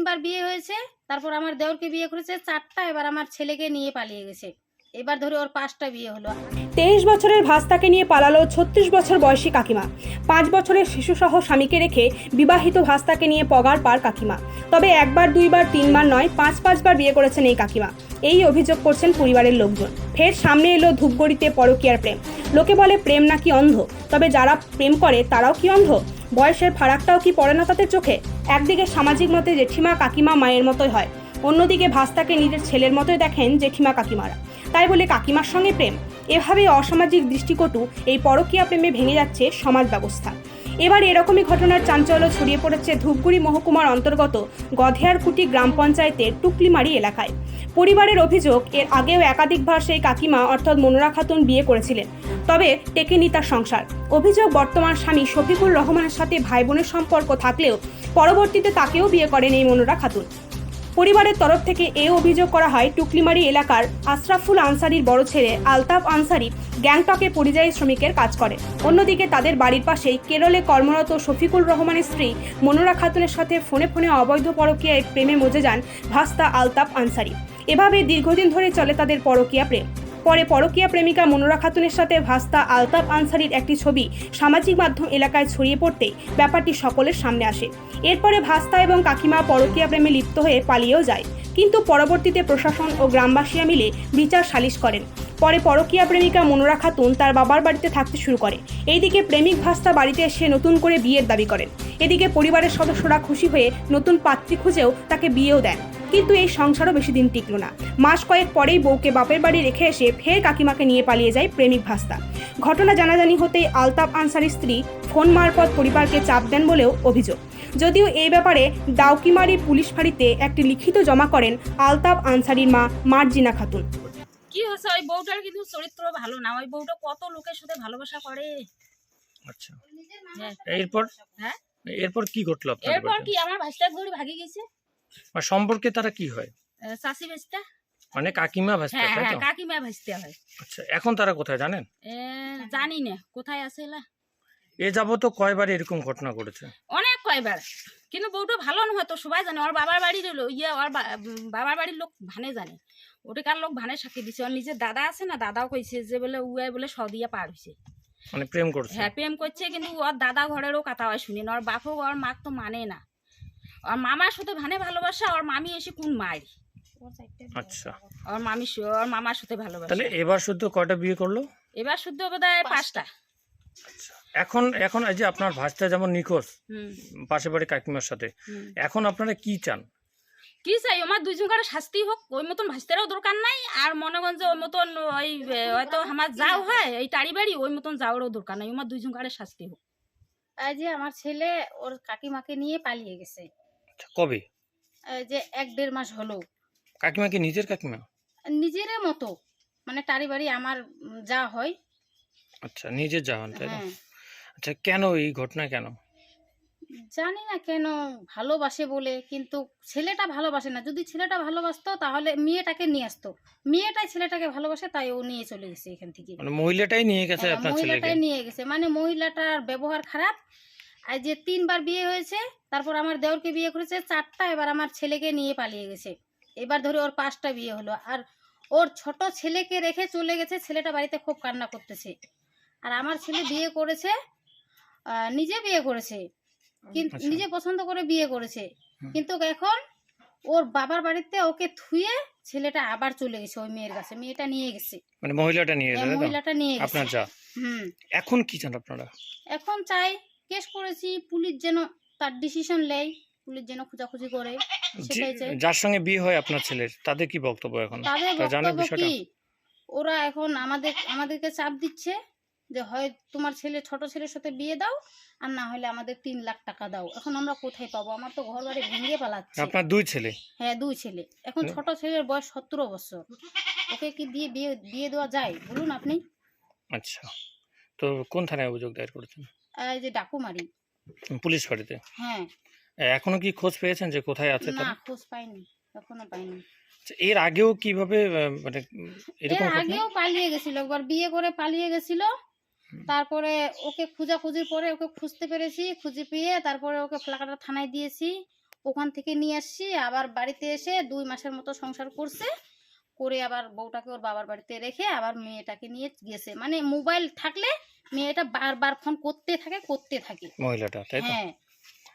তিনবার বিয়ে হয়েছে, তারপর আমার দেওরকে বিয়ে করেছে চারটা, এবার আমার ছেলেকে নিয়ে পালিয়ে গেছে। এবার ধরে ওর পাঁচটা বিয়ে হলো। তেইশ বছরের ভাস্তাকে নিয়ে পালালো ছত্রিশ বছর বয়সী কাকিমা। পাঁচ বছরের শিশুসহ স্বামীকে রেখে বিবাহিত ভাস্তাকে নিয়ে পগার পার কাকিমা। তবে একবার, দুইবার, তিনবার নয়, পাঁচ, পাঁচবার বিয়ে করেছেন এই কাকিমা। এই অভিযোগ করছেন পরিবারের লোকজন। ফের সামনে এলো ধূপগড়িতে পরকীয়ার প্রেম। লোকে বলে প্রেম নাকি অন্ধ, তবে যারা প্রেম করে তারাও কি অন্ধ? বয়সের ফারাকটাও কি পড়ে না তাদের চোখে? একদিকে সামাজিক মতে জেঠিমা কাকিমা মায়ের মতোই হয়, অন্যদিকে ভাস্তাকে নিজের ছেলের মতোই দেখেন জেঠিমা কাকিমারা। তাই বলে কাকিমার সঙ্গে প্রেম। এভাবেই অসামাজিক দৃষ্টিকটু এই পরকীয়া প্রেমে ভেঙে যাচ্ছে সমাজ ব্যবস্থা। এবার এরকমই ঘটনার চাঞ্চল্য ছড়িয়ে পড়েছে ধূপগুড়ি মহকুমার অন্তর্গত গধেয়ারকুটি গ্রাম পঞ্চায়েতের টুকলিমারি এলাকায়। পরিবারের অভিযোগ, এর আগেও একাধিকবার সেই কাকিমা, অর্থাৎ মনোরা খাতুন, বিয়ে করেছিলেন। তবে টেকেনি তার সংসার। অভিযোগ, বর্তমান স্বামী শফিকুর রহমানের সাথে ভাই বোনের সম্পর্ক থাকলেও পরবর্তীতে তাকেও বিয়ে করেন এই মনোরা খাতুন। পরিবারের তরফ থেকে এ অভিযোগ করা হয়, টুকলিমারি এলাকার আশরাফুল আনসারির বড় ছেলে আলতাফ আনসারি গ্যাংটকে পরিযায়ী শ্রমিকের কাজ করে। অন্যদিকে তাদের বাড়ির পাশেই কেরলে কর্মরত শফিকুল রহমানের স্ত্রী মনোরা খাতুনের সাথে ফোনে ফোনে অবৈধ পরকীয়ায় প্রেমে মজে যান ভাস্তা আলতাফ আনসারি। এভাবে দীর্ঘদিন ধরে চলে তাদের পরকীয়া প্রেম। পরে পরকীয়া প্রেমিকা মনোরা খাতুনের সাথে ভাস্তা আলতাফ আনসারির একটি ছবি সামাজিক মাধ্যম এলাকায় ছড়িয়ে পড়তে ব্যাপারটি সকলের সামনে আসে। এরপরে ভাস্তা এবং কাকিমা পরকীয়া প্রেমে লিপ্ত হয়ে পালিয়েও যায়। কিন্তু পরবর্তীতে প্রশাসন ও গ্রামবাসীরা মিলে বিচার সালিশ করেন। পরে পরকীয়া প্রেমিকা মনোরা খাতুন তার বাবার বাড়িতে থাকতে শুরু করে। এইদিকে প্রেমিক ভাস্তা বাড়িতে এসে নতুন করে বিয়ের দাবি করেন। এদিকে পরিবারের সদস্যরা খুশি হয়ে নতুন পাত্রী খুঁজেও তাকে বিয়েও দেন। কিন্তু এই সংসারও বেশি দিন টিকল না। মাস কয়েক পরেই বউকে বাপের বাড়ি রেখে এসে ফের কাকিমাকে নিয়ে পালিয়ে যায় প্রেমিক ভাস্তা। ঘটনা জানাজানি হতেই আলতাফ আনসারির স্ত্রী ফোন মারফত পরিবারকে চাপ দেন বলেও অভিযোগ। যদিও এই ব্যাপারে দাউকিমারি পুলিশ ফাঁড়িতে একটি লিখিত জমা করেন আলতাফ আনসারির মা মার্জিনা খাতুন। কি হয়েছে? ওই বউটার কিন্তু চরিত্র ভালো না। ওই বউটা কত লোকের সাথে ভালোবাসা করে? আচ্ছা। হ্যাঁ। এরপর? হ্যাঁ? এরপর কি ঘটলো এরপর কি আমার ভাইস্তার ধরে ভাগি গেছে? আর সম্পর্কে তারা কি হয়? চাষি মানে কাকিমা ভাসতে হ্যাঁ হ্যাঁ কাকিমা হয়। আচ্ছা এখন তারা কোথায় জানেন? জানি না কোথায় আছে এলা? এ যাব তো কয়বার এরকম ঘটনা ঘটেছে? অনেক কয়বার কিন্তু বউটা ভালো নয় তো সবাই জানে ওর বাবার বাড়ির ইয়ে ওর বাবার বাড়ির লোক ভানে জানে। ওটাকার লোক ভানে সাক্ষী দিছে ওর নিজের দাদা আছে না দাদাও কইছে যে বলে উয়াই বলে সদিয়া পার হয়েছে মানে প্রেম করছে? হ্যাঁ প্রেম করছে কিন্তু ওর দাদা ঘরেরও কথা হয় শুনি না ওর বাপও ওর মাক তো মানে না। ওর মামার সাথে ভানে ভালোবাসা আর মামি এসে কোন মাই আচ্ছা। ওর মামি ওর মামার সাথে ভালোবাসা। তাহলে এবার শুদ্ধ কয়টা বিয়ে করল? এবার শুদ্ধ বোধ হয় পাঁচটা। এখন এখন এই যে আপনার ভাসটা যেমন নিখোঁজ হুম। পাশে বাড়ি কাকিমার সাথে এখন আপনারা কি চান? কি চাই? আমার দুইজন কারও শাস্তি হোক ওই মতন ভাসতেরও দরকার নাই আর মনে যে ওই মতন ওই হয়তো আমার যাও হয় এই টাড়ি বাড়ি ওই মতন যাওয়ারও দরকার নাই আমার দুইজন কারও শাস্তি হোক। এই যে আমার ছেলে ওর কাকিমাকে নিয়ে পালিয়ে গেছে। আচ্ছা, কবে যে এক দেড় মাস হলো। কাকিমা কি নিজের কাকিমা? নিজের মতো। মানে টারি বাড়ি আমার যা হয়। আচ্ছা নিজের যাওয়ান তাই হ্যাঁ। আচ্ছা কেন এই ঘটনা কেন? জানি না কেন ভালোবাসে বলে কিন্তু ছেলেটা ভালোবাসে না। যদি ছেলেটা ভালোবাসতো তাহলে মেয়েটাকে নিয়ে আসতো। মেয়েটাই ছেলেটাকে ভালোবাসে তাই ও নিয়ে চলে গেছে এখান থেকে। মানে মহিলাটাই নিয়ে গেছে হ্যাঁ, আপনার ছেলেকে? মহিলাটাই নিয়ে গেছে। মানে মহিলাটার ব্যবহার খারাপ আর যে তিনবার বিয়ে হয়েছে তারপর আমার দেওরকে বিয়ে করেছে চারটা এবার আমার ছেলেকে নিয়ে পালিয়ে গেছে। এবার ধরে ওর পাঁচটা বিয়ে হলো। আর ওর ছোট ছেলেকে রেখে চলে গেছে ছেলেটা বাড়িতে খুব কান্না করতেছে। আর আমার ছেলে বিয়ে করেছে নিজে বিয়ে করেছে। কিন্তু আচ্ছা। নিজে পছন্দ করে বিয়ে করেছে। কিন্তু এখন ওর বাবার বাড়িতে ওকে থুয়ে ছেলেটা আবার চলে গেছে ওই মেয়ের কাছে মেয়েটা নিয়ে গেছে। মানে মহিলাটা নিয়ে তো? মহিলাটা নিয়ে গেছে। আপনার যা। হুম। এখন কি চান আপনারা? এখন চাই কেস করেছি পুলিশ যেন তার ডিসিশন নেয় পুলিশ যেন খোঁজাখুঁজি করে সেটাই চাই যার সঙ্গে বিয়ে হয় আপনার ছেলের তাদের কি বক্তব্য এখন? তাদের বক্তব্য কি? ওরা এখন আমাদের আমাদেরকে চাপ দিচ্ছে যে হয় তোমার ছেলে ছোট ছেলের সাথে বিয়ে দাও আর না হলে আমাদের তিন লাখ টাকা দাও। এখন আমরা কোথায় পাবো? আমার তো ঘর বাড়ি ভেঙে পালাচ্ছে। আপনার দুই ছেলে? হ্যাঁ দুই ছেলে। এখন ছোট ছেলের বয়স সতেরো বছর। ওকে কি দিয়ে বিয়ে দেওয়া যায়? বলুন আপনি। আচ্ছা। তো কোন থানায় অভিযোগ দায়ের করেছেন? এই যে ডাকুমারি। পুলিশ ফাঁড়িতে হ্যাঁ। এখনও কি খোঁজ পেয়েছেন যে কোথায় আছে না খোঁজ পাইনি এখনও পাইনি। আচ্ছা, এর আগেও কীভাবে মানে এরকম আগেও পালিয়ে গেছিল একবার বিয়ে করে পালিয়ে গেছিল তারপরে ওকে খোঁজাখুঁজির পরে ওকে খুঁজতে পেরেছি খুঁজে পেয়ে তারপরে ওকে ফ্লাকাটা থানায় দিয়েছি ওখান থেকে নিয়ে আসছি আবার বাড়িতে এসে দুই মাসের মতো সংসার করছে করে আবার বউটাকে ওর বাবার বাড়িতে রেখে আবার মেয়েটাকে নিয়ে গেছে। মানে মোবাইল থাকলে মেয়েটা বারবার ফোন করতে থাকে করতে থাকে। মহিলাটা হ্যাঁ।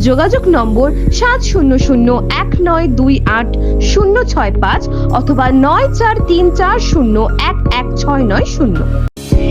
যোগাযোগ নম্বর সাত শূন্য শূন্য এক নয় দুই আট শূন্য ছয় পাঁচ অথবা নয় চার তিন চার শূন্য এক এক ছয় নয় শূন্য।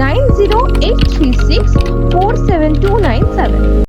nine zero eight three six four seven two nine seven